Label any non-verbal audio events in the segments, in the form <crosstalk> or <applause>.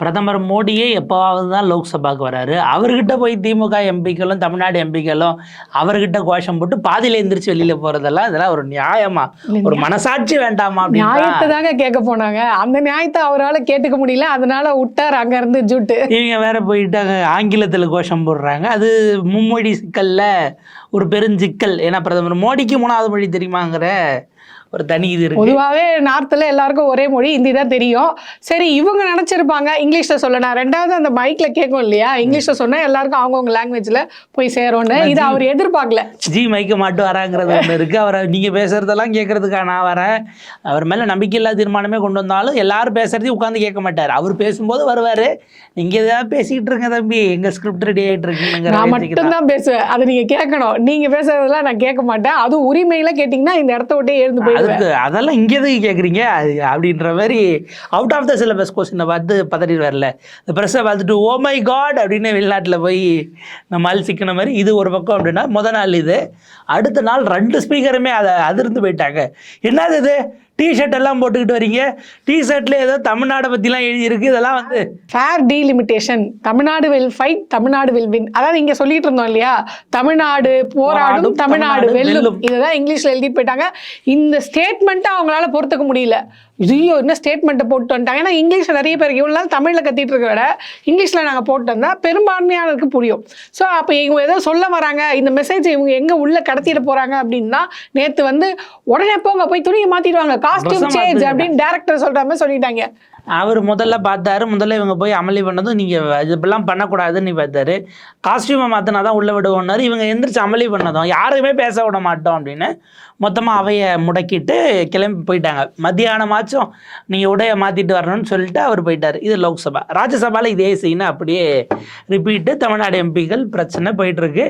பிரதமர் மோடியே எப்போவாவது தான் லோக்சபாக்கு வராரு. அவர்கிட்ட போய் திமுக எம்பிக்களும் தமிழ்நாடு எம்பிக்களும் அவர்கிட்ட கோஷம் போட்டு பாதியில எந்திரிச்சு வெளியில போறதெல்லாம் இதெல்லாம் ஒரு நியாயமா? ஒரு மனசாட்சி வேண்டாமா நியாயத்தை தாங்க கேட்க போனாங்க. அந்த நியாயத்தை அவரால கேட்டுக்க முடியல. அதனால விட்டார் அங்க இருந்து ஜூட்டு. இவங்க வேற போயிட்டு அங்க ஆங்கிலத்துல கோஷம் போடுறாங்க. அது மும்மொழி சிக்கல்ல ஒரு பெருஞ்சிக்கல். ஏன்னா பிரதமர் மோடிக்கு மூணாவது மொழி தெரியுமாங்கிற? ஒரு தனி இது இருக்கு. பொதுவாகவே நார்த்தில் எல்லாருக்கும் ஒரே மொழி ஹிந்தி தான் தெரியும். சரி இவங்க நினச்சிருப்பாங்க இங்கிலீஷில் சொல்லணும் ரெண்டாவது அந்த மைக்கில் கேட்கும் இல்லையா? இங்கிலீஷில் சொன்னால் எல்லாருக்கும் அவங்கவுங்க லாங்குவேஜில் போய் சேரும்னு. இது அவர் எதிர்பார்க்கல. ஜி மைக்க மாட்டு வராங்கிறது ஒன்று இருக்கு. அவரை நீங்க பேசுறதெல்லாம் கேட்கறதுக்கா நான் வரேன். அவர் மேல நம்பிக்கை இல்லாத தீர்மானமே கொண்டு வந்தாலும் எல்லாரும் பேசுறதையும் உட்காந்து கேட்க மாட்டார். அவர் பேசும்போது வருவாரு. நீங்க ஏதாவது பேசிக்கிட்டு இருங்க தம்பி. எங்க ஸ்கிரிப்ட் ரெடி ஆயிட்டு இருக்குங்கிற நான். மட்டும்தான் பேசுவேன். அதை நீங்கள் கேட்கணும். நீங்கள் பேசுறதெல்லாம் நான் கேட்க மாட்டேன். அதுவும் உரிமையில கேட்டிங்கன்னா இந்த இடத்த விட்டே எழுந்து போயிடுவேன் அதுக்கு அதெல்லாம் இங்கே எதுக்கு கேட்குறீங்க அது அப்படின்ற மாதிரி அவுட் ஆஃப் த சிலபஸ் கொஸ்டினை பார்த்து பதறி வரல இந்த ப்ரெஸ்ஸை பார்த்துட்டு ஓ மை காட் அப்படின்னு வெளிநாட்டில் போய் நம்ம ஆள் சிக்கின மாதிரி இது ஒரு பக்கம் அப்படின்னா முத நாள் இது. அடுத்த நாள் ரெண்டு ஸ்பீக்கருமே அதை அதிர்ந்து போயிட்டாங்க. என்னது இது? டிஷர்ட் எல்லாம் போட்டுக்கிட்டு வரீங்க. டிஷர்ட்ல ஏதோ தமிழ்நாடை பற்றிலாம் எழுதியிருக்கு. இதெல்லாம் வந்து fair delimitation Tamil Nadu will fight Tamil Nadu will win அதாவது இங்க சொல்லிட்டு இருந்தோம் இல்லையா? தமிழ்நாடு போராடும் தமிழ்நாடு வெல்லும். வெல்லும். இதுதான் இங்கிலீஷ்ல எழுதிட்டு போயிட்டாங்க. இந்த ஸ்டேட்மெண்ட்டை அவங்களால பொறுத்துக்க முடியல. ஐயோ என்ன ஸ்டேட்மெண்ட்டை போட்டு வந்துட்டாங்க. ஏன்னா இங்கிலீஷ்ல நிறைய பேருக்கு இவ்வளோ நாள் தமிழ்ல கத்திட்டு இருக்க விட இங்கிலீஷ்ல நாங்க போட்டு வந்தா பெரும்பான்மையானருக்கு புரியும். ஸோ அப்போ இவங்க ஏதோ சொல்ல வராங்க. இந்த மெசேஜ் இவங்க எங்க உள்ள கடத்திட்டு போறாங்க அப்படின்னா நேத்து வந்து உடனே போங்க போய் துணியை மாத்திட்டு வாங்க காஸ்டியூம் சேஞ்ச். அப்படின்னு டேரக்டர் சொல்ற மாதிரி சொல்லிட்டாங்க. அவர் முதல்ல பார்த்தாரு. முதல்ல இவங்க போய் அமளி பண்ணதும் நீங்கள் இது இப்படிலாம் பண்ணக்கூடாதுன்னு பார்த்தாரு. காஸ்டியூமை மாற்றினா தான் உள்ளே விடுவோன்னாரு இவங்க எந்திரிச்சு அமளி பண்ணதும் யாருமே பேச விட மாட்டோம் அப்படின்னு மொத்தமாக அவையை முடக்கிட்டு கிளம்பி போயிட்டாங்க. மத்தியானமாச்சும் நீங்கள் உடைய மாற்றிட்டு வரணும்னு சொல்லிட்டு அவர் போயிட்டார். இது லோக்சபா. ராஜ்யசபாவில் இதே சீனை அப்படியே ரிப்பீட்டு தமிழ்நாடு எம்பிக்கள் பிரச்சனை போயிட்டுருக்கு.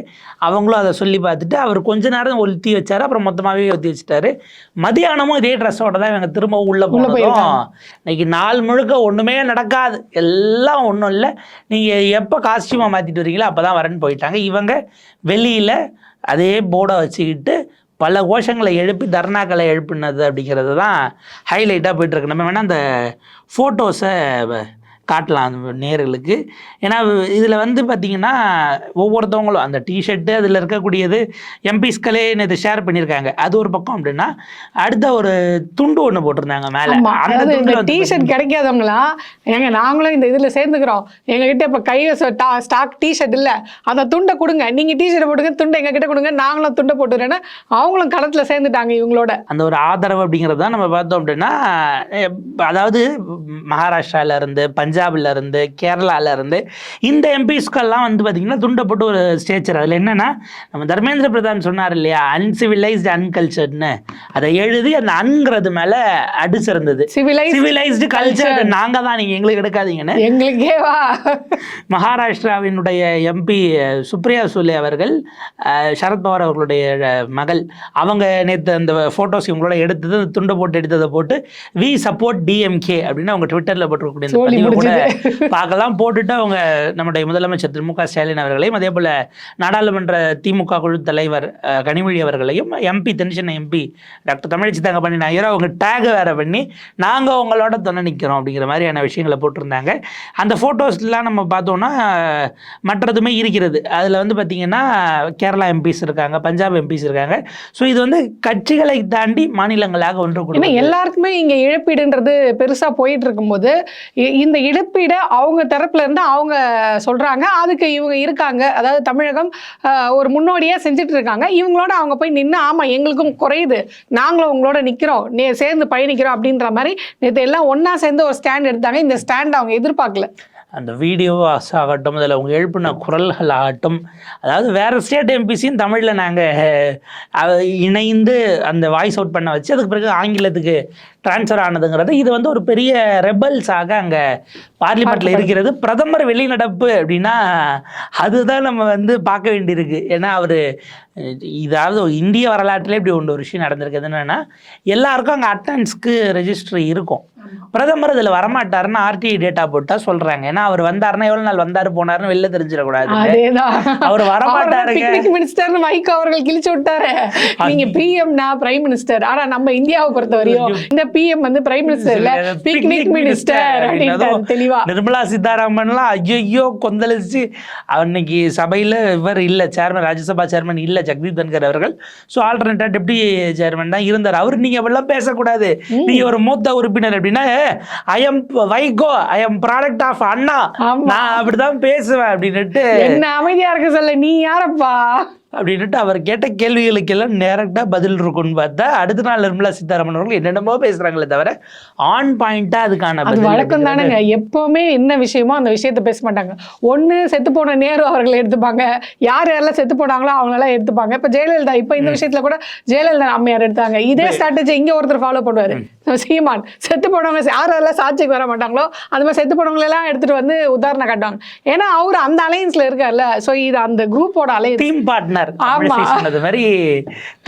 அவங்களும் அதை சொல்லி பார்த்துட்டு அவர் கொஞ்ச நேரம் ஒத்தி வச்சாரு அப்புறம் மொத்தமாகவே ஒத்தி வச்சுட்டாரு. மதியானமும் இதே ட்ரெஸ்ஸோட தான் இவங்க திரும்பவும் உள்ளே போனதும். இன்னைக்கு நாள் முழுக்க ஒன்றுமே நடக்காது. எல்லாம் ஒன்றும் இல்லை. நீங்கள் எப்போ காஸ்டியூமை மாற்றிட்டு வரீங்களோ அப்போ தான் வரேன்னு போயிட்டாங்க. இவங்க வெளியில் அதே போர்டை வச்சுக்கிட்டு பல கோஷங்களை எழுப்பி தர்ணாக்களை எழுப்பினது அப்படிங்கிறது தான் ஹைலைட்டாக போயிட்டுருக்கு நம்ம வேணால் அந்த ஃபோட்டோஸை காட்டலாம் அந்த நேர்களுக்கு. ஏன்னா இதில் வந்து பார்த்திங்கன்னா ஒவ்வொருத்தவங்களும் அந்த டிஷர்ட்டு அதில் இருக்கக்கூடியது எம்பிஸ்களே நேற்று ஷேர் பண்ணியிருக்காங்க அது ஒரு பக்கம் அப்படின்னா அடுத்த ஒரு துண்டு ஒன்று போட்டிருந்தாங்க மேலே. அந்த டிஷர்ட் கிடைக்காதவங்களா ஏங்க நாங்களும் இந்த இதுல சேர்ந்துக்கிறோம். எங்ககிட்ட இப்ப கைவச ஸ்டாக் டிஷர்ட் இல்ல. அந்த துண்டை கொடுங்க. நீங்க டிஷர்ட் போடுங்க துண்டை எங்க கிட்ட கொடுங்க. நாங்களும் துண்டை போட்டுறேன்னா அவங்களும் களத்துல சேர்ந்துட்டாங்க இவங்களோட. அந்த ஒரு ஆதரவு அப்படிங்கிறது தான் நம்ம பார்த்தோம் அப்படின்னா அதாவது மகாராஷ்டிரால இருந்து இருந்து கேரளால இருந்து இந்த எம்பிஸ்கெல்லாம் வந்து பார்த்தீங்கன்னா துண்டப்பட்டு ஒரு ஸ்டேச்சர் அதில் என்னன்னா நம்ம தர்மேந்திர பிரதான் சொன்னார் இல்லையா அன்சிவிலைஸ்டு அன்கல்ச்சர்னு அதை எழுதி அந்த அன்ங்கிறது மேலே அடிச்சிருந்தது. சிவிலைஸ் சிவிலைஸ்டு கல்ச்சர் நாங்க தான் நீங்க எங்களுக்கு எடுக்காதீங்கன்னு. எங்களுக்கேவா மகாராஷ்டிராவினுடைய எம்பி சுப்ரியா சுலே அவர்கள் சரத்பவார் அவர்களுடைய மகள் அவங்க நேற்று அந்த ஃபோட்டோஸ் இவங்களோட எடுத்தது துண்டை போட்டு எடுத்ததை போட்டு வி சப்போர்ட் டிஎம்கே அப்படின்னு அவங்க ட்விட்டரில் போட்டிருக்கக்கூடிய <laughs> பார்க்கலாம் போட்டுட்டு அவங்க நம்முடைய முதலமைச்சர் திரு மு க ஸ்டாலின் அவர்களையும் அதே போல் நாடாளுமன்ற திமுக குழு தலைவர் கனிமொழி அவர்களையும் எம்பி தென்சென்னை எம்பி டாக்டர் தமிழச்சி தங்க பண்ணி நாயர் அவங்க டேக் வேற பண்ணி நாங்கள் உங்களோட துணை நிற்கிறோம் அப்படிங்கிற மாதிரியான விஷயங்களை போட்டிருந்தாங்க. அந்த ஃபோட்டோஸ்லாம் நம்ம பார்த்தோம்னா மற்றதுமே இருக்கிறது. அதில் வந்து பார்த்திங்கன்னா கேரளா எம்பிஸ் இருக்காங்க பஞ்சாப் எம்பிஸ் இருக்காங்க. ஸோ இது வந்து கட்சிகளை தாண்டி மாநிலங்களாக ஒன்று எல்லாருக்குமே இங்க இழப்பீடுன்றது பெருசா போயிட்டு இருக்கும்போது இந்த இழப்பீட அவங்க தரப்புல இருந்து அவங்க சொல்றாங்க. அதுக்கு இவங்க இருக்காங்க. அதாவது தமிழகம் ஒரு முன்னோடியா செஞ்சுட்டு இருக்காங்க இவங்களோட அவங்க போய் நின்று ஆமா எங்களுக்கும் குறையுது. நாங்களும் உங்களோட நிக்கிறோம். நே சேர்ந்து பயணிக்கிறோம். அப்படின்ற மாதிரி நேற்று எல்லாம் ஒன்னா சேர்ந்து ஒரு ஸ்டாண்ட் எடுத்தாங்க. இந்த ஸ்டாண்ட் அவங்க எதிர்பார்க்கல. அந்த வீடியோஸ் ஆகட்டும் அதில் அவங்க எழுப்பின குரல்கள் ஆகட்டும் அதாவது வேறு ஸ்டேட் எம்பிசியும் தமிழில் நாங்கள் இணைந்து அந்த வாய்ஸ் அவுட் பண்ண வச்சு அதுக்கு பிறகு ஆங்கிலத்துக்கு ட்ரான்ஸ்ஃபர் ஆனதுங்கிறது இது வந்து ஒரு பெரிய ரெபல்ஸாக அங்கே பார்லிமெண்ட்டில் இருக்கிறது. பிரதமர் வெளிநடப்பு அப்படின்னா அதுதான் நம்ம வந்து பார்க்க வேண்டியிருக்கு. ஏன்னா அவர் இதாவது இந்திய வரலாற்றிலே இப்படி ஒன்று ஒரு விஷயம் நடந்திருக்குது என்னன்னா எல்லாருக்கும் அங்கே அட்டன்ஸ்க்கு ரெஜிஸ்ட்ரி இருக்கும். பிரதமர் இதில் வரமாட்டாருன்னு ஆர்டிஐ டேட்டா போட்டால் சொல்கிறாங்க ஏன்னா அவர் வந்தாருன்னா எவ்வளோ நாள் வந்தாரு போனாருன்னு வெளில தெரிஞ்சிடக்கூடாது. அவர் வரமாட்டாருங்க. பிக்னிக் மினிஸ்டர் வைகோ அவர்கள் கிழிச்சு விட்டாரு. நீங்க பிஎம்னா பிரைம் மினிஸ்டர் ஆனா நம்ம இந்தியாவை பொறுத்த வரையும் இந்த பிஎம் வந்து பிரைம் மினிஸ்டர் இல்ல பிக்னிக் மினிஸ்டர் தெளிவா. நிர்மலா சீதாராமன்லாம் ஐயோ கொந்தளிச்சு அன்னைக்கு சபையில இவர் இல்ல சேர்மன் ராஜ்யசபா சேர்மன் இல்ல ஜெகதீப் தன்கர் அவர்கள். ஸோ ஆல்டர்னேட்டா டெப்டி சேர்மன் தான் இருந்தார். அவர் நீங்க அப்படிலாம் பேசக்கூடாது. நீங்க ஒரு மூத்த உறுப்பினர் அப்படின்னா I am Vaiko I am product of Anna. நான் அப்படிதான் பேசுவேன் அப்படின்னுட்டு. என்ன அமைதியா இருக்க சொல்ல நீ யாரப்பா? அப்படின்னுட்டு அவர் கேட்ட கேள்விகளுக்கெல்லாம் நேரக்டா பதில் இருக்கும்னு பார்த்தா அடுத்த நாள் நிர்மலா சீதாராமன் அவர்கள் என்னென்னமோ பேசுறாங்களே தவிர ஆன் பாயிண்டா அதுக்கான அது வழக்கம் தானேங்க. எப்பவுமே என்ன விஷயமோ அந்த விஷயத்த பேச மாட்டாங்க. ஒண்ணு செத்து போன நேரு அவர்கள் எடுத்துப்பாங்க. யார் யாரெல்லாம் செத்து போனாங்களோ அவங்களெல்லாம் எடுத்துப்பாங்க. இப்ப ஜெயலலிதா இப்ப இந்த விஷயத்துல கூட ஜெயலலிதா அம்மையார் எடுத்தாங்க. இதே ஸ்ட்ராட்டஜி இங்க ஒருத்தர் ஃபாலோ பண்ணுவாரு. சீமான். செத்து போனவங்க யார் யாரெல்லாம் சாட்சிக்கு வர மாட்டாங்களோ அந்த மாதிரி செத்து போனவங்க எல்லாம் எடுத்துட்டு வந்து உதாரணம் காட்டுவாங்க. ஏன்னா அவர் அந்த அலையன்ஸ்ல இருக்கார்ல சோ இது அந்த குரூப்போட அலையன்ஸ் டீம் பார்ட்னர் ஆமா. சொன்னது மாதிரி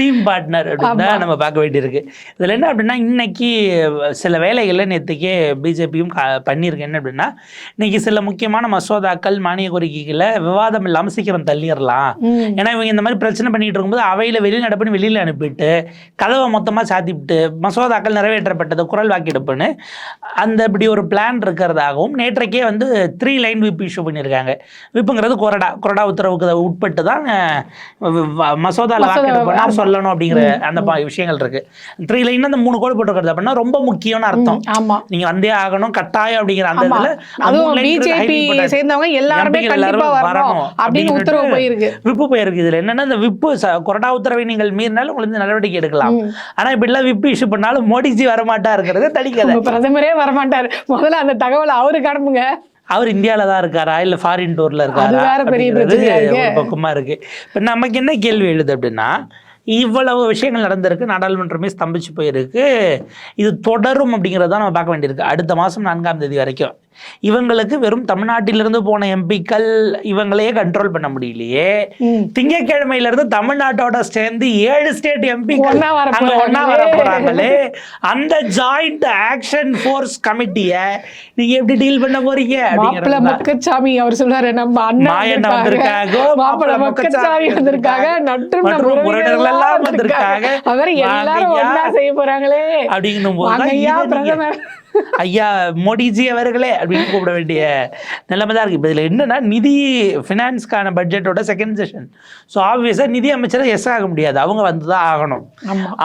டீம் பார்ட்னர் அப்படின்னு நம்ம பார்க்க வேண்டியிருக்கு. இதுல என்ன அப்படின்னா இன்னைக்கு சில வேலைகள்ல நேற்றுக்கே பிஜேபியும் பண்ணியிருக்கு. என்ன அப்படின்னா இன்னைக்கு சில முக்கியமான மசோதாக்கள் மானிய கோரிக்கைகளை விவாதம் இல்லாம சீக்கிரம் தள்ளிடலாம். ஏன்னா இவங்க இந்த மாதிரி பிரச்சனை பண்ணிட்டு இருக்கும்போது அவையில வெளிநடப்புன்னு வெளியில அனுப்பிட்டு கதவை மொத்தமா சாத்திவிட்டு மசோதாக்கள் நிறைவேற்றப்பட்டது குரல் வாக்கெடுப்புன்னு அந்த இப்படி ஒரு பிளான் இருக்கிறதாகவும் நேற்றைக்கே வந்து த்ரீ லைன் விப் இஷ்யூ பண்ணியிருக்காங்க. விப்புங்கிறது கொறடா கொறடா உத்தரவுக்கு உட்பட்டு தான் அஹ், வ- வ- மசோதால மசோதா, வாக்கெடுப்புனா. சொல்லணும் அப்படிங்கிற அந்த விஷயங்கள் இருக்கு. த்ரீ லைன் அந்த மூணு கோடு போட்டுக்கிறது அப்படின்னா ரொம்ப முக்கியம்னு அர்த்தம். ஆமா. நீங்க வந்தே ஆகணும் கட்டாயம் அப்படிங்கிற அந்த இதுல பிஜேபி. சேர்ந்தவங்க எல்லாருமே வரணும் அப்படின்னு உத்தரவு போயிருக்கு. விப்பு போயிருக்கு இதுல. என்னன்னா இந்த விப்பு கொறடா உத்தரவை நீங்கள் மீறினாலும் உங்களுக்கு நடவடிக்கை எடுக்கலாம். ஆனா இப்படிலாம் விப்பு இஷ்யூ பண்ணாலும் மோடிஜி வரமாட்டா தடிக்கதை. உங்க பிரதமரே வரமாட்டாரு. முதல்ல அந்த தகவலை அவருக்கு அனுப்புங்க அவர் இந்தியால தான் இருக்காரா? இல்ல ஃபாரின் டூர்ல இருக்காரா. ஒரு பக்கமா இருக்கு. இப்ப நமக்கு என்ன கேள்வி எழுது அப்படின்னா இவ்வளவு விஷயங்கள் நடந்திருக்கு நாடாளுமன்றமே ஸ்தம்பிச்சு போயிருக்கு இது தொடரும் அப்படிங்கிறத நம்ம பார்க்க வேண்டியிருக்கு. அடுத்த மாதம் நான்காம் தேதி வரைக்கும். இவங்களுக்கு வெறும் தமிழ்நாட்டிலிருந்து போன எம்பிக்கள் இவங்களையே கண்ட்ரோல் பண்ண முடியலையே. ம். திங்கட்கிழமையில இருந்து தமிழ்நாட்டோட சேர்ந்து ஏழு ஸ்டேட் எம்பிக்கள் ஒண்ணா வர போறாங்களே. அந்த ஜாயிண்ட் ஆக்ஷன் ஃபோர்ஸ் கமிட்டிய நீங்க எப்படி டீல் பண்ண போறீங்க? மாப்பிள்ள. முக்கச்சாமி அவர் சொல்றாரு நம்ம அண்ணன் வந்திருக்காங்க, மாப்பிள்ள முக்கச்சாமி வந்திருக்காங்க. உறவினர்கள் எல்லாம் வந்திருக்காங்க. அவர் எல்லாரும். ஒண்ணா செய்ய போறாங்களே. அப்படிங்கும் போது பிரதமர். ஐயா மோடிஜி அவர்களே அப்படின்னு கூப்பிட வேண்டிய நிலைமை தான் இருக்கு. இப்போ இதில் என்னன்னா நிதி ஃபினான்ஸ்க்கான பட்ஜெட்டோட செகண்ட் செஷன் ஸோ ஆப்வியஸாக நிதி அமைச்சரை எஸ் ஆக முடியாது. அவங்க வந்து தான் ஆகணும்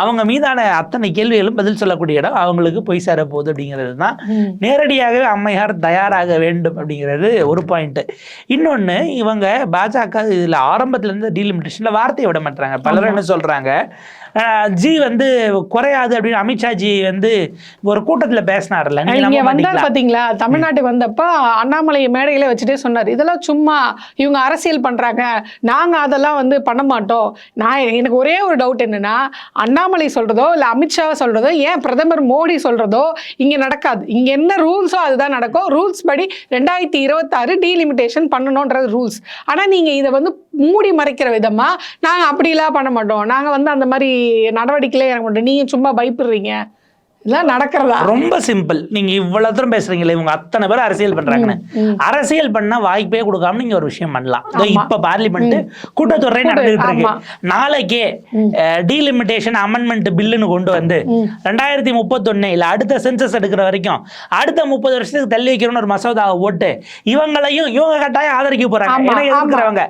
அவங்க மீதான அத்தனை கேள்விகளும் பதில் சொல்லக்கூடிய இடம் அவங்களுக்கு போய் சேர போகுது அப்படிங்கிறது தான். நேரடியாகவே அம்மையார் தயாராக வேண்டும் அப்படிங்கிறது ஒரு பாயிண்ட் இன்னொன்று இவங்க பாஜக இதில் ஆரம்பத்துலேருந்து டீலிமிட்டேஷனில் வார்த்தையை விட மாட்டாங்க பலரும் என்ன சொல்கிறாங்க ஜி வந்து குறையாது அப்படின்னு அமித்ஷா ஜி வந்து ஒரு கூட்டத்தில் பேசினார்ல நீங்க வந்தார்? பாத்தீங்களா? தமிழ்நாட்டுக்கு வந்தப்ப அண்ணாமலையை மேடையில வச்சுட்டே சொன்னார். இதெல்லாம் சும்மா இவங்க அரசியல் பண்றாங்க. நாங்க அதெல்லாம் வந்து பண்ண மாட்டோம். நான் எனக்கு ஒரே ஒரு டவுட் என்னன்னா அண்ணாமலை சொல்றதோ இல்ல அமித்ஷா சொல்றதோ ஏன் பிரதமர் மோடி சொல்றதோ இங்க நடக்காது. இங்க என்ன ரூல்ஸோ அதுதான் நடக்கும். ரூல்ஸ் படி ரெண்டாயிரத்தி இருபத்தாறு டீலிமிட்டேஷன் பண்ணணுன்றது ரூல்ஸ். ஆனா நீங்க இதை வந்து மூடி மறைக்கிற விதமா? நாங்கள் அப்படிலாம் பண்ண மாட்டோம். நாங்கள் வந்து அந்த மாதிரி நடவடிக்கையிலே இறங்க மாட்டோம். நீங்க சும்மா பயப்படுறீங்க. இதெல்லாம் நடக்கிறதா? ரொம்ப சிம்பிள் நீங்க இவ்வளவு தூரம் பேசுறீங்களே இவங்க அத்தனை பேர் அரசியல் பண்றாங்கன்னு. அரசியல் பண்ண வாய்ப்பே கொடுக்காம நீங்க ஒரு விஷயம் பண்ணலாம். இப்ப பார்லிமெண்ட் கூட்டத்தொடரே நடந்துகிட்டு இருக்கு. நாளைக்கே டீலிமிட்டேஷன் அமெண்ட்மெண்ட் பில்லுன்னு கொண்டு வந்து ரெண்டாயிரத்தி முப்பத்தொன்னு இல்ல அடுத்த சென்சஸ் எடுக்கிற வரைக்கும் அடுத்த முப்பது வருஷத்துக்கு தள்ளி வைக்கணும்னு ஒரு மசோதாவை போட்டு இவங்களையும் இவங்க கட்டாயம் ஆதரிக்க போறாங்க. ஏன்னா எதிர்க்கிறவங்க.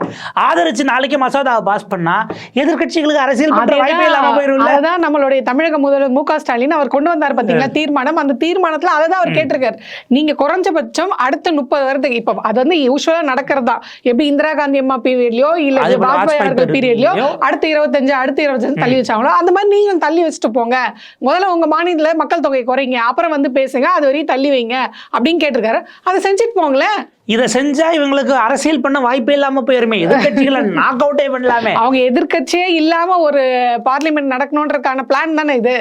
ஆதரிச்சு நாளைக்கு மசோதாவை பாஸ் பண்ணா எதிர்க்கட்சிகளுக்கு அரசியல் பண்ற வாய்ப்பே இல்லாம போயிரும்ல. நம்மளுடைய தமிழக முதல்வர் மு க ஸ்டாலின் அவர் கொண்டு வந்தார் பாத்தீங்களா? தீர்மானம். அந்த தீர்மானத்துல அதை தான் அவர் கேட்டிருக்காரு. நீங்க குறைஞ்சபட்சம் அடுத்த முப்பது வருடத்துக்கு இப்ப அது வந்து யூஸ்வலா நடக்கிறது? தான் எப்படி இந்திரா காந்தி அம்மா பீரியட்லயோ இல்ல வாஜ்பாய் அவர்கள் பீரியட்லயோ அடுத்த இருபத்தஞ்சு அடுத்த இருபத்தஞ்சு தள்ளி வச்சாங்களோ அந்த மாதிரி நீங்களும் தள்ளி வச்சுட்டு போங்க. முதல்ல உங்க மாநிலத்துல மக்கள் தொகை குறைங்க. அப்புறம் வந்து பேசுங்க. அது வரையும் தள்ளி வைங்க. அப்படின்னு கேட்டிருக்காரு. அதை செஞ்சுட்டு போங்களேன். இதை செஞ்சா இவங்களுக்கு அரசியல் பண்ண வாய்ப்பே இல்லாம போயிருமே. எதிர்கட்சிகளை நாக் <laughs> அவுட்டே பண்ணலாமே அவங்க எதிர்க்கட்சியே இல்லாம ஒரு பார்லிமெண்ட் நடக்கணுன்றதுக்கான பிளான் தானே இது?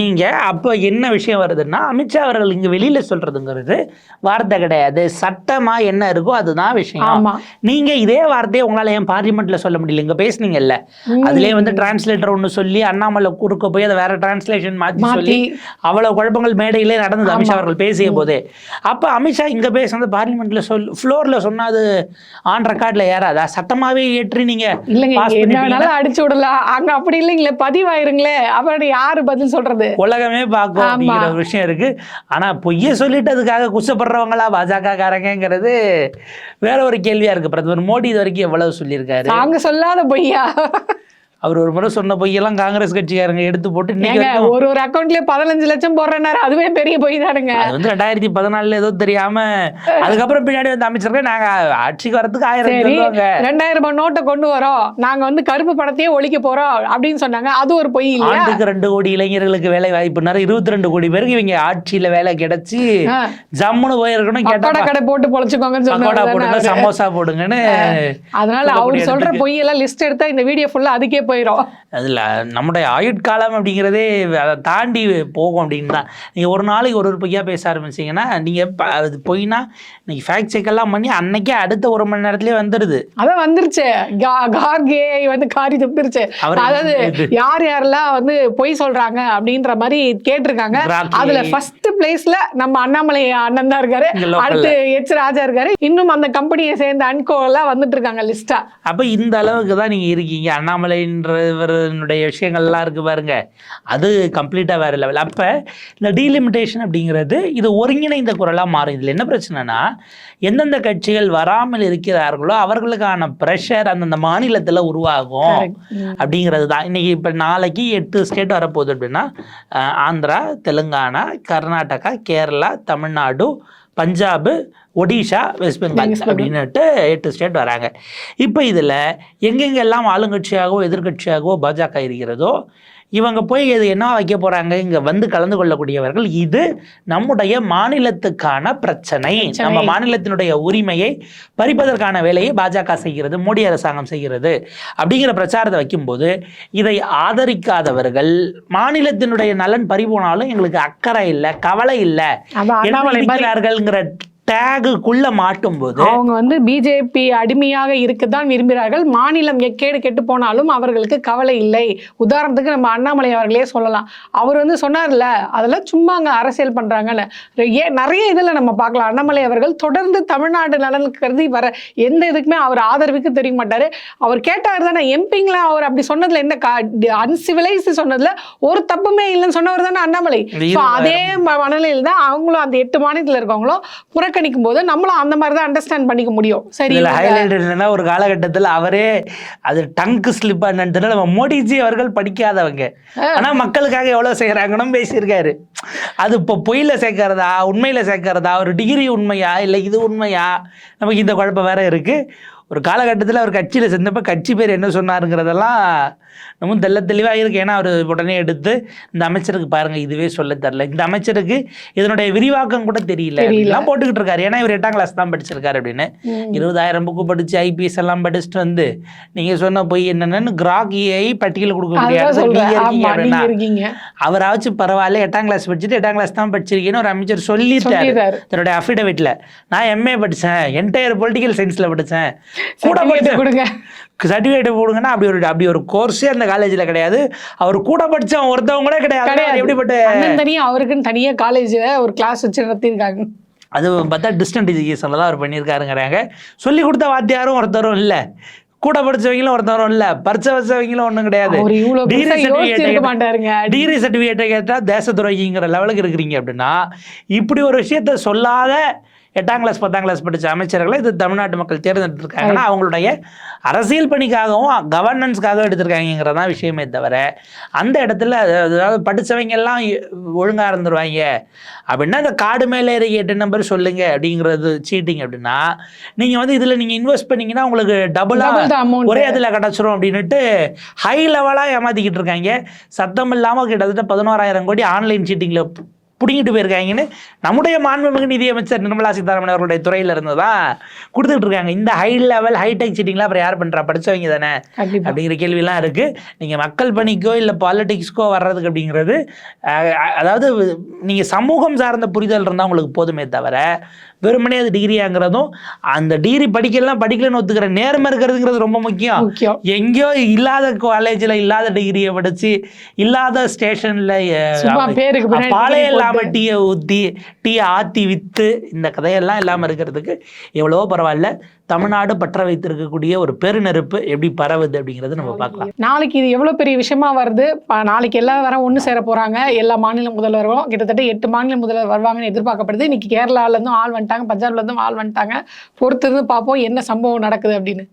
நீங்க அப்ப என்ன விஷயம் வருதுன்னா அமித்ஷா அவர்கள் இங்க வெளியில சொல்றதுங்கிறது வார்த்தை கிடையாது. சட்டமா என்ன இருக்கோ அதுதான் விஷயம். நீங்க இதே வார்த்தையை உங்களால ஏன் பார்லிமெண்ட்ல சொல்ல முடியல? இங்க பேசுனீங்கல்ல. அதுலயே வந்து டிரான்ஸ்லேட்டர் ஒன்னு சொல்லி அண்ணாமலை குறுக்க போய் அதை வேற டிரான்ஸ்லேஷன் மாத்தி. சொல்லி அவ்வளவு குழப்பங்கள் மேடையிலே நடந்தது அமித்ஷா அவர்கள் பேசிய போதே. அப்ப அமித்ஷா இங்க பேசுனது பார்லிமெண்ட்ல சொல் ஃப்ளோரில் சொன்னால் அது ஆன் ரெக்கார்டில் ஏறாதா? சட்டமாகவே ஏற்றி நீங்கள் இல்லைங்க என்ன வேணாலும் அடிச்சு விடலாம். அங்க அப்படி இல்லைங்களே பதிவாயிருங்களே. அப்புறம் யாரு பதில் சொல்றது? உலகமே பார்க்கும். அப்படிங்கிற ஒரு விஷயம் இருக்கு. ஆனா பொய்ய சொல்லிட்டு அதுக்காக குசப்படுறவங்களா பாஜக காரங்கிறது வேற ஒரு கேள்வியா இருக்கு. பிரதமர் மோடி இது வரைக்கும் எவ்வளவு சொல்லியிருக்காரு? நாங்க சொல்லாத பொய்யா? அவர் ஒரு முறை சொன்ன பொய்யெல்லாம் காங்கிரஸ் கட்சிக்காரங்க எடுத்து போட்டு இன்னைக்கு வரைக்கும் ஒரு ஒரு அக்கௌண்ட்லயே பதினஞ்சு லட்சம் போடுறேன்னாரு. அதுவே பெரிய பொய் தானுங்க. அது வந்து ரெண்டாயிரத்தி பதினாலுல ஏதோ தெரியாம அதுக்கப்புறம் பின்னாடி வந்து அமைச்சர்கள் நாங்க ஆட்சிக்கு வரதுக்கு ஆயிரம் சொல்லுவாங்க. ரெண்டாயிரம் ரூபாய் நோட்டை கொண்டு வரோம். நாங்க வந்து கருப்பு படத்தையே ஒழிக்க போறோம் அப்படின்னு சொன்னாங்க. அது ஒரு பொய் ஆண்டுக்கு ரெண்டு கோடி இளைஞர்களுக்கு வேலை வாய்ப்புனாரு. இருபத்தி ரெண்டு கோடி பேருக்கு இவங்க ஆட்சியில வேலை கிடைச்சி. ஜம்முன்னு போயிருக்கணும் கேட்டா கடை போட்டு பொழைச்சுக்கோங்கன்னு சொன்னாங்க போடுங்க சமோசா போடுங்கன்னு அதனால அவர் சொல்ற. பொய் எல்லாம் லிஸ்ட் எடுத்தா இந்த வீடியோ ஃபுல்லா அதுக்கே போயிடும் அதில் நம்முடைய ஆயுட்காலம் அப்படிங்கிறதே அதை தாண்டி போகும் அப்படின்னு தான். நீங்கள் ஒரு நாளைக்கு ஒரு ஒரு பொய்யா பேச ஆரம்பிச்சீங்கன்னா நீங்கள் அது பொய்னா இன்னைக்கு ஃபேக்ட் செக் எல்லாம் பண்ணி அன்னைக்கே அடுத்த ஒரு மணி நேரத்துலேயே வந்துடுது அதான் வந்துருச்சு. கார்கே வந்து காரி துப்பிருச்சு. அதாவது யார் யாரெல்லாம் வந்து பொய் சொல்றாங்க அப்படின்ற மாதிரி கேட்டிருக்காங்க. அதுல ஃபர்ஸ்ட் பிளேஸ்ல நம்ம அண்ணாமலை அண்ணன் தான் இருக்காரு. அடுத்து எச் ராஜா இருக்காரு. இன்னும் அந்த கம்பெனியை சேர்ந்த அன்கோ எல்லாம் வந்துட்டு இருக்காங்க லிஸ்டா அப்போ இந்த அளவுக்கு தான் நீங்கள் இருக்கீங்க. அண்ணாமலைன்றவருடைய விஷயங்கள்லாம் இருக்கு பாருங்க. அது கம்ப்ளீட்டாக வேறு லெவல் அப்போ இந்த டீலிமிட்டேஷன் அப்படிங்கிறது இது ஒருங்கிணைந்த குரலாக மாறும். இதில் என்ன பிரச்சனைனா எந்தெந்த கட்சிகள் வராமல் இருக்கிறார்களோ அவர்களுக்கான ப்ரெஷர் அந்தந்த மாநிலத்தில் உருவாகும். அப்படிங்கிறது தான். இன்றைக்கி இப்போ நாளைக்கு எட்டு ஸ்டேட் வரப்போகுது அப்படின்னா ஆந்திரா தெலுங்கானா கர்நாடகா கேரளா தமிழ்நாடு பஞ்சாபு ஒடிஷா வெஸ்ட் பெங்கால். அப்படின்னுட்டு எட்டு ஸ்டேட் வராங்க இப்போ இதில் எங்கெங்கெல்லாம் ஆளுங்கட்சியாகவோ எதிர்க்கட்சியாகவோ பாஜக இருக்கிறதோ இவங்க போய் இது என்ன வைக்க போகிறாங்க இங்கே வந்து கலந்து கொள்ளக்கூடியவர்கள் இது நம்முடைய மாநிலத்துக்கான பிரச்சனை. நம்ம மாநிலத்தினுடைய உரிமையை பறிப்பதற்கான வேலையை பாஜக செய்கிறது மோடி அரசாங்கம் செய்கிறது. அப்படிங்கிற பிரச்சாரத்தை வைக்கும்போது இதை ஆதரிக்காதவர்கள் மாநிலத்தினுடைய நலன் பறிபோனாலும் எங்களுக்கு அக்கறை இல்லை கவலை இல்லை. அதான் டேகுக்குள்ள மாட்டும்போது அவங்க வந்து பிஜேபி அடிமையாக இருக்கத்தான் விரும்புகிறார்கள். மாநிலம் எக்கேடு கெட்டு போனாலும் அவர்களுக்கு கவலை இல்லை. உதாரணத்துக்கு நம்ம அண்ணாமலை அவர்களே சொல்லலாம். அவர் வந்து சொன்னார்ல அதெல்லாம் சும்மா அங்கே அரசியல் பண்ணுறாங்கன்னு ஏன் நிறைய இதில் நம்ம பார்க்கலாம். அண்ணாமலை அவர்கள் தொடர்ந்து தமிழ்நாடு நலனுக்கு கருதி வர எந்த இதுக்குமே அவர் ஆதரவுக்கு தெரிய மாட்டார். அவர் கேட்டார் தானே எம்பிங்களாம் அவர் அப்படி சொன்னதுல என்ன அன்சிவிலைஸ் சொன்னதுல ஒரு தப்புமே இல்லைன்னு சொன்னவர் தானே அண்ணாமலை. அதே மனநிலையில் தான் அவங்களும் அந்த எட்டு மாநிலத்தில் இருக்கவங்களும் புறக்கணிக்கும் போது நம்மளும் அந்த மாதிரி தான் அண்டர்ஸ்டாண்ட் பண்ணிக்க முடியும். சரி இதுல ஹைலைட் என்னன்னா ஒரு காலகட்டத்தில் அவரே அது டங்க் ஸ்லிப் என்னன்னு நம்ம மோடிஜி அவர்கள் படிக்காதவங்க. ஆனா மக்களுக்காக எவ்வளவு செய்யறாங்கன்னு பேசியிருக்காரு. அது இப்போ பொய்யில சேர்க்கறதா உண்மையில சேர்க்கறதா ஒரு டிகிரி உண்மையா இல்லை இது உண்மையா? நமக்கு இந்த குழப்பம் வேற இருக்கு. ஒரு காலகட்டத்தில் அவர் கட்சியில் சேர்ந்தப்ப கட்சி பேர் என்ன சொன்னாருங்கிறதெல்லாம் நம்ம தெள்ள தெளிவாக இருக்கு. ஏன்னா அவர் உடனே எடுத்து இந்த அமைச்சருக்கு பாருங்க இதுவே சொல்ல தரல. இந்த அமைச்சருக்கு இதனுடைய விரிவாக்கம் கூட தெரியல. எல்லாம் போட்டுக்கிட்டு இருக்காரு. ஏன்னா இவர் எட்டாம் கிளாஸ் தான் படிச்சிருக்காரு அப்படின்னு. இருபதாயிரம் புக்கு படிச்சு ஐபிஎஸ் எல்லாம் படிச்சுட்டு வந்து நீங்க சொன்ன போய் என்னென்னு கிராக் ஏஐ பட்டியல கொடுக்க முடியாது. அவராச்சும் பரவாயில்ல எட்டாம் கிளாஸ் படிச்சுட்டு எட்டாம் கிளாஸ் தான் படிச்சிருக்கீங்கன்னு ஒரு அமைச்சர் சொல்லிட்டாரு. தன்னுடைய அஃபிடவிட்ல நான் எம்ஏ படிச்சேன். என்டையர் பொலிட்டிக்கல் சயின்ஸ்ல படிச்சேன். கூட படிச்சேன் கொடுங்க. சர்டிஃபிகேட் போடுங்கன்னா அப்படி ஒரு அப்படி ஒரு கோர்ஸே அந்த காலேஜில் கிடையாது. அவர் கூட படிச்சவன் ஒருத்தவங்க கூட கிடையாது. எப்படிப்பட்ட அண்ணன் தனியா அவருக்குன்னு தனியா காலேஜ்ல ஒரு கிளாஸ் வச்சு நடத்திருக்காங்க அது பார்த்தா டிஸ்டன்ட் எஜுகேஷனில் தான் அவர் பண்ணியிருக்காருங்கிறாங்க. சொல்லி கொடுத்த வாத்தியாரும் ஒருத்தரும் இல்லை. கூட படிச்சவங்களும் ஒருத்தரும் இல்லை. பரிச்சை வச்சவங்களும் ஒன்றும் கிடையாது. டிகிரி சர்டிஃபிகேட்டை கேட்டால் தேச துரோகிங்கிற லெவலுக்கு இருக்கிறீங்க அப்படின்னா இப்படி ஒரு விஷயத்த சொல்லாத எட்டாம் கிளாஸ் பத்தாம் கிளாஸ் படிச்ச அமைச்சர்களை இது தமிழ்நாட்டு மக்கள் தேர்ந்தெடுத்திருக்காங்கன்னா அவங்களுடைய அரசியல் பணிக்காகவும் கவர்னன்ஸ்க்காகவும் எடுத்திருக்காங்கிறது தான் விஷயமே தவிர அந்த இடத்துல அதாவது அதாவது படிச்சவங்க எல்லாம் ஒழுங்கா இருந்துருவாங்க. அப்படின்னா இந்த காடு மேலே ஏறி எட்டு நம்பர் சொல்லுங்க அப்படிங்கிறது சீட்டிங் அப்படின்னா நீங்க வந்து இதுல நீங்க இன்வெஸ்ட் பண்ணீங்கன்னா உங்களுக்கு டபுளா Double the amount. ஒரே இதில் கிடச்சிரும் அப்படின்னுட்டு ஹை லெவலாக ஏமாத்திக்கிட்டு இருக்காங்க. சத்தம் இல்லாமல் கிட்டத்தட்ட பதினோராயிரம் கோடி ஆன்லைன் சீட்டிங்கில் பிடிங்கிட்டு போயிருக்காங்கன்னு நம்முடைய மாண்புமிகு நிதியமைச்சர் நிர்மலா சீதாராமன் அவர்களுடைய துறையில இருந்து தான் கொடுத்துக்கிட்டு இருக்காங்க இந்த ஹை லெவல் ஹைடெக் சீட்டிங்லாம் அப்புறம் யார் பண்ணுறா படிச்சவங்க தானே அப்படிங்கிற கேள்விலாம் இருக்குது நீங்கள் மக்கள் பணிக்கோ இல்லை பாலிடிக்ஸ்க்கோ வர்றதுக்கு அப்படிங்கிறது அதாவது நீங்கள் சமூகம் சார்ந்த புரிதல் இருந்தால் உங்களுக்கு போதுமே தவிர வெறுமனே அது டிகிரியாங்கிறதும் அந்த டிகிரி படிக்கலாம் படிக்கலன்னு ஒத்துக்கிற நேர்மை இருக்கிறதுங்கிறது ரொம்ப முக்கியம். எங்கேயோ இல்லாத காலேஜில் இல்லாத டிகிரியை படிச்சு இல்லாத ஸ்டேஷன்ல சும்மா பேருக்கு பின்னாடி பாலே degree இல்லாம போட்டு. டீயை ஊற்றி டீயை ஆற்றி விற்று இந்த கதையெல்லாம் இல்லாமல் இருக்கிறதுக்கு எவ்வளவோ பரவாயில்ல. தமிழ்நாடு பற்ற வைத்திருக்கக்கூடிய ஒரு பெருநெருப்பு எப்படி பரவுது அப்படிங்கிறத நம்ம பார்க்கலாம். நாளைக்கு இது எவ்வளோ பெரிய விஷயமா வருது? நாளைக்கு எல்லா வர ஒன்று சேர போகிறாங்க எல்லா மாநில முதல்வர்களும் கிட்டத்தட்ட எட்டு மாநில முதல்வர் வருவாங்கன்னு எதிர்பார்க்கப்படுது. இன்னைக்கு கேரளால இருந்தும் ஆள் வந்துட்டாங்க பஞ்சாப்ல இருந்தும் ஆள் வந்துட்டாங்க. பொறுத்து இருந்து பார்ப்போம் என்ன சம்பவம் நடக்குது அப்படின்னு.